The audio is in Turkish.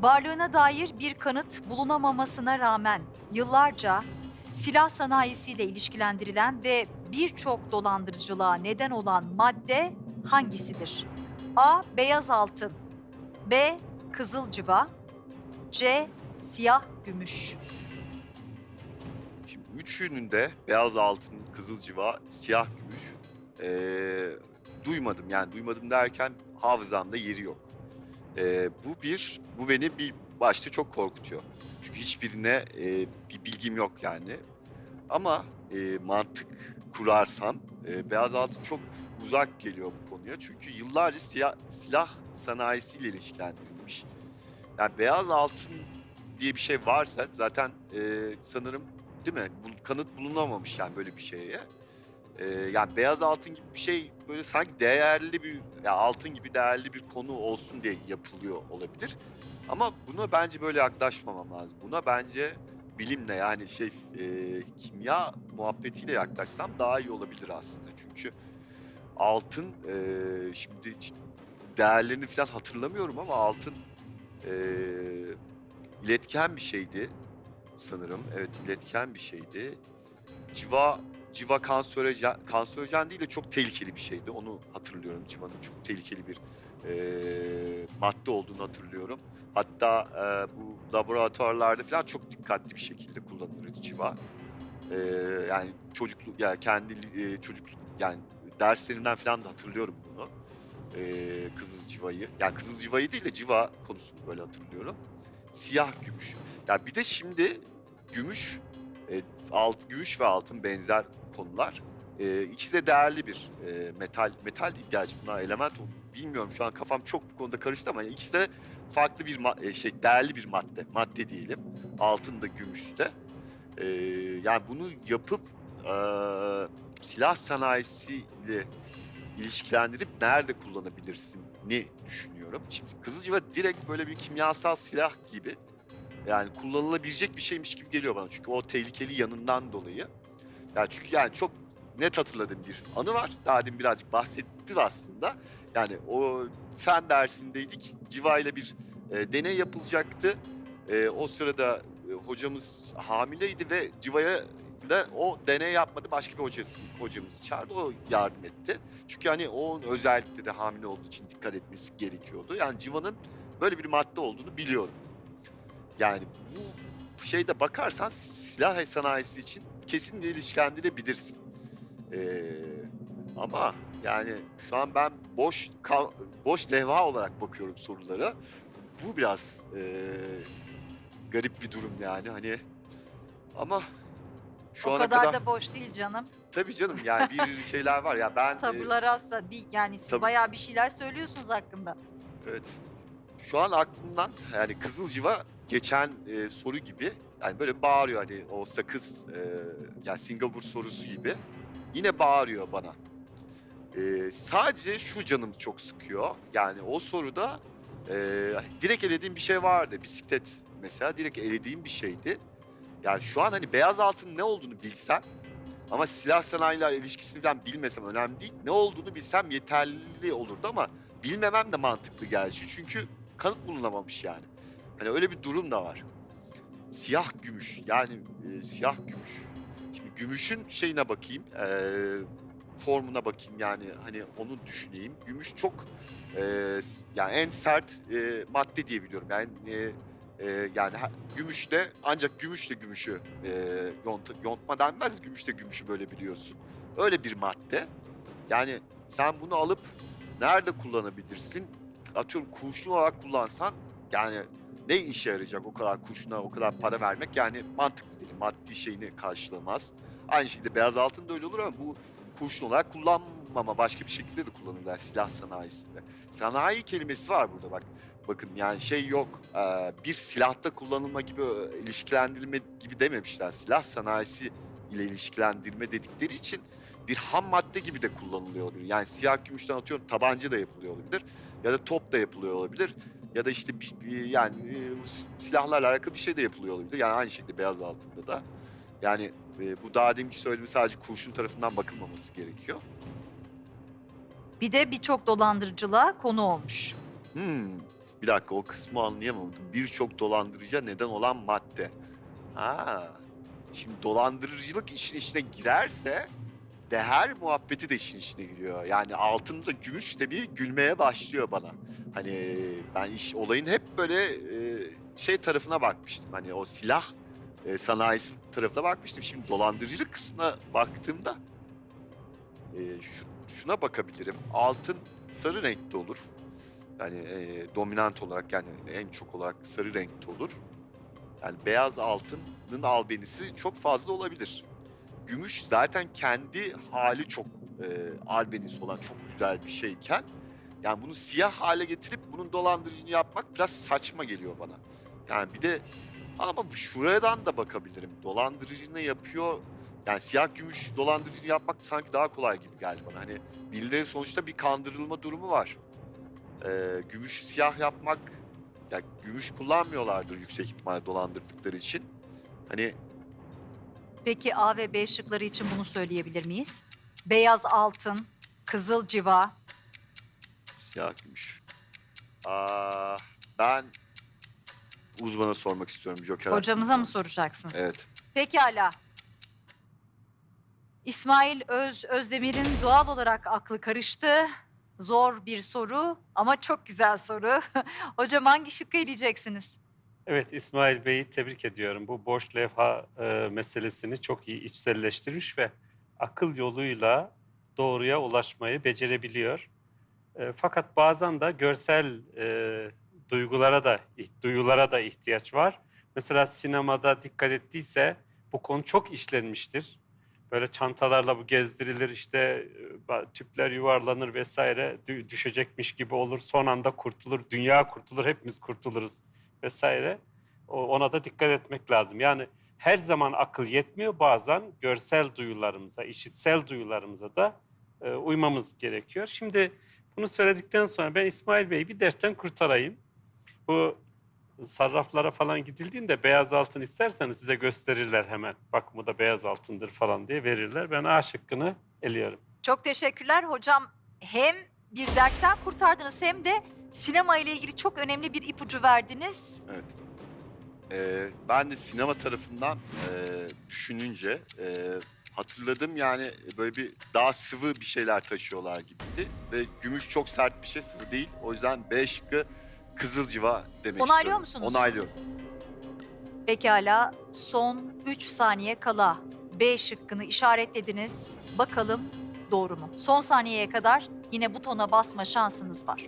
Varlığına dair bir kanıt bulunamamasına rağmen yıllarca silah sanayisiyle ilişkilendirilen ve birçok dolandırıcılığa neden olan madde hangisidir? A. Beyaz altın B. Kızıl civa C. Siyah gümüş Şimdi üçünün de beyaz altın, kızıl civa, siyah gümüş ee, duymadım. Yani duymadım derken hafızamda yeri yok. Ee, bu bir, bu beni bir başta çok korkutuyor. Çünkü hiçbirine e, bir bilgim yok yani. Ama e, mantık kurarsam e, beyaz altın çok uzak geliyor bu konuya. Çünkü yıllarca siyah, silah sanayisiyle ilişkilendirilmiş. Yani beyaz altın diye bir şey varsa zaten e, sanırım değil mi? Bu, kanıt bulunamamış yani böyle bir şeye. E, yani beyaz altın gibi bir şey böyle sanki değerli bir ya altın gibi değerli bir konu olsun diye yapılıyor olabilir. Ama buna bence böyle yaklaşmamam lazım. Buna bence bilimle yani şey e, kimya muhabbetiyle yaklaşsam daha iyi olabilir aslında. Çünkü altın e, şimdi değerlerini falan hatırlamıyorum ama altın e, iletken bir şeydi sanırım. Evet iletken bir şeydi. Civa civa kanserojen, kanserojen değil de çok tehlikeli bir şeydi. Onu hatırlıyorum. Civanın çok tehlikeli bir e, madde olduğunu hatırlıyorum. Hatta e, bu laboratuvarlarda falan çok dikkatli bir şekilde kullanılır civa. E, yani çocukluk yani kendi e, çocukluk yani derslerinden falan da hatırlıyorum bunu. E, kızıl civayı. Yani kızıl civayı değil de civa konusunu böyle hatırlıyorum. Siyah gümüş. Ya bir de şimdi gümüş, e, alt, gümüş ve altın benzer konular. E, ikisi de değerli bir e, metal. Metal değil gerçi bunlar element. Bilmiyorum şu an kafam çok bu konuda karıştı ama ikisi de farklı bir e, şey değerli bir madde. Madde diyelim. Altın da gümüş de. E, yani bunu yapıp e, silah sanayisiyle ilişkilendirip nerede kullanabilirsin ne düşünüyorum. Şimdi Kızılciva direkt böyle bir kimyasal silah gibi yani kullanılabilecek bir şeymiş gibi geliyor bana. Çünkü o tehlikeli yanından dolayı. Yani çünkü yani çok net hatırladığım bir anı var. Daha demin birazcık bahsettim aslında. Yani o fen dersindeydik. Civa ile bir e, deney yapılacaktı. E, o sırada e, hocamız hamileydi ve Civa'ya da o deney yapmadı. Başka bir hocası, hocamız çağırdı. O yardım etti. Çünkü hani o özellikle de hamile olduğu için dikkat etmesi gerekiyordu. Yani Civa'nın böyle bir madde olduğunu biliyorum. Yani bu şeyde bakarsan silah sanayisi için kesinlikle ilişkilendirilebilirsin. Ee, ama yani şu an ben boş boş levha olarak bakıyorum sorulara. Bu biraz ee, garip bir durum yani hani ama şu o ana kadar, kadar, da boş değil canım. tabii canım yani bir şeyler var ya ben e, Tabular azsa değil yani siz Tabii. bayağı bir şeyler söylüyorsunuz hakkında. Evet. Şu an aklımdan yani Kızılciva geçen e, soru gibi yani böyle bağırıyor hani o sakız e, yani Singapur sorusu gibi yine bağırıyor bana. E, sadece şu canım çok sıkıyor. Yani o soruda e, direkt elediğim bir şey vardı. Bisiklet mesela direkt elediğim bir şeydi. Yani şu an hani beyaz altın ne olduğunu bilsem ama silah sanayiyle ilişkisini falan bilmesem önemli değil. Ne olduğunu bilsem yeterli olurdu ama bilmemem de mantıklı geldi. Çünkü kanıt bulunamamış yani. Hani öyle bir durum da var. Siyah gümüş yani e, siyah gümüş. Şimdi gümüşün şeyine bakayım, e, formuna bakayım yani hani onu düşüneyim. Gümüş çok e, yani en sert e, madde diye biliyorum. Yani e, e, yani gümüşle ancak gümüşle gümüşü e, yont, yontma denmez. Gümüşle gümüşü böyle biliyorsun. Öyle bir madde. Yani sen bunu alıp nerede kullanabilirsin? Atıyorum kurşun olarak kullansan yani ne işe yarayacak o kadar kurşuna o kadar para vermek yani mantıklı değil. Maddi şeyini karşılamaz. Aynı şekilde beyaz altın da öyle olur ama bu kurşun olarak kullanmama başka bir şekilde de kullanırlar silah sanayisinde. Sanayi kelimesi var burada bak. Bakın yani şey yok. bir silahta kullanılma gibi ilişkilendirme gibi dememişler. Silah sanayisi ile ilişkilendirme dedikleri için bir ham madde gibi de kullanılıyor olabilir. Yani siyah gümüşten atıyorum tabanca da yapılıyor olabilir. Ya da top da yapılıyor olabilir. Ya da işte bir, bir- yani e, silahlarla alakalı bir şey de yapılıyor olabilir. Yani aynı şekilde beyaz altında da. Yani e, bu daha deminki söylediğim sadece kurşun tarafından bakılmaması gerekiyor. Bir de birçok dolandırıcılığa konu olmuş. Hmm. Bir dakika o kısmı anlayamadım. Birçok dolandırıcıya neden olan madde. Ha. Şimdi dolandırıcılık işin içine girerse değer muhabbeti de işin içine giriyor. Yani altında gümüş de bir gülmeye başlıyor bana. Hani ben iş olayın hep böyle e, şey tarafına bakmıştım. Hani o silah e, sanayisi tarafına bakmıştım. Şimdi dolandırıcılık kısmına baktığımda e, şu- şuna bakabilirim. Altın sarı renkte olur. Yani e, dominant olarak yani en çok olarak sarı renkte olur. Yani beyaz altının albenisi çok fazla olabilir. Gümüş zaten kendi hali çok e, albenisi olan çok güzel bir şeyken yani bunu siyah hale getirip bunun dolandırıcını yapmak biraz saçma geliyor bana. Yani bir de ama şuradan da bakabilirim. Dolandırıcını yapıyor. Yani siyah gümüş dolandırıcını yapmak sanki daha kolay gibi geldi bana. Hani birileri sonuçta bir kandırılma durumu var. Ee, gümüş siyah yapmak ya gümüş kullanmıyorlardır yüksek ihtimalle dolandırdıkları için. Hani Peki A ve B şıkları için bunu söyleyebilir miyiz? Beyaz altın, kızıl civa. Gümüş. Aa, ben uzmana sormak istiyorum Joker. Hocamıza hakkında. mı soracaksınız? Evet. Pekala. İsmail Öz Özdemir'in doğal olarak aklı karıştı. Zor bir soru ama çok güzel soru. Hocam hangi şıkkı eleyeceksiniz? Evet İsmail Bey'i tebrik ediyorum. Bu boş levha e, meselesini çok iyi içselleştirmiş ve akıl yoluyla doğruya ulaşmayı becerebiliyor. E, fakat bazen de görsel e, duygulara da duyulara da ihtiyaç var. Mesela sinemada dikkat ettiyse bu konu çok işlenmiştir. Böyle çantalarla bu gezdirilir işte e, tüpler yuvarlanır vesaire dü- düşecekmiş gibi olur. Son anda kurtulur, dünya kurtulur, hepimiz kurtuluruz vesaire. Ona da dikkat etmek lazım. Yani her zaman akıl yetmiyor. Bazen görsel duyularımıza, işitsel duyularımıza da e, uymamız gerekiyor. Şimdi bunu söyledikten sonra ben İsmail Bey'i bir dertten kurtarayım. Bu sarraflara falan gidildiğinde beyaz altın isterseniz size gösterirler hemen. Bak bu da beyaz altındır falan diye verirler. Ben A şıkkını eliyorum. Çok teşekkürler hocam. Hem bir dertten kurtardınız hem de sinema ile ilgili çok önemli bir ipucu verdiniz. Evet. Ee, ben de sinema tarafından e, düşününce e, hatırladım yani böyle bir daha sıvı bir şeyler taşıyorlar gibiydi. Ve gümüş çok sert bir şey sıvı değil. O yüzden B şıkkı kızılcıva demek Onaylıyor istiyorum. musunuz? Onaylıyorum. Pekala son 3 saniye kala B şıkkını işaretlediniz. Bakalım doğru mu? Son saniyeye kadar yine butona basma şansınız var.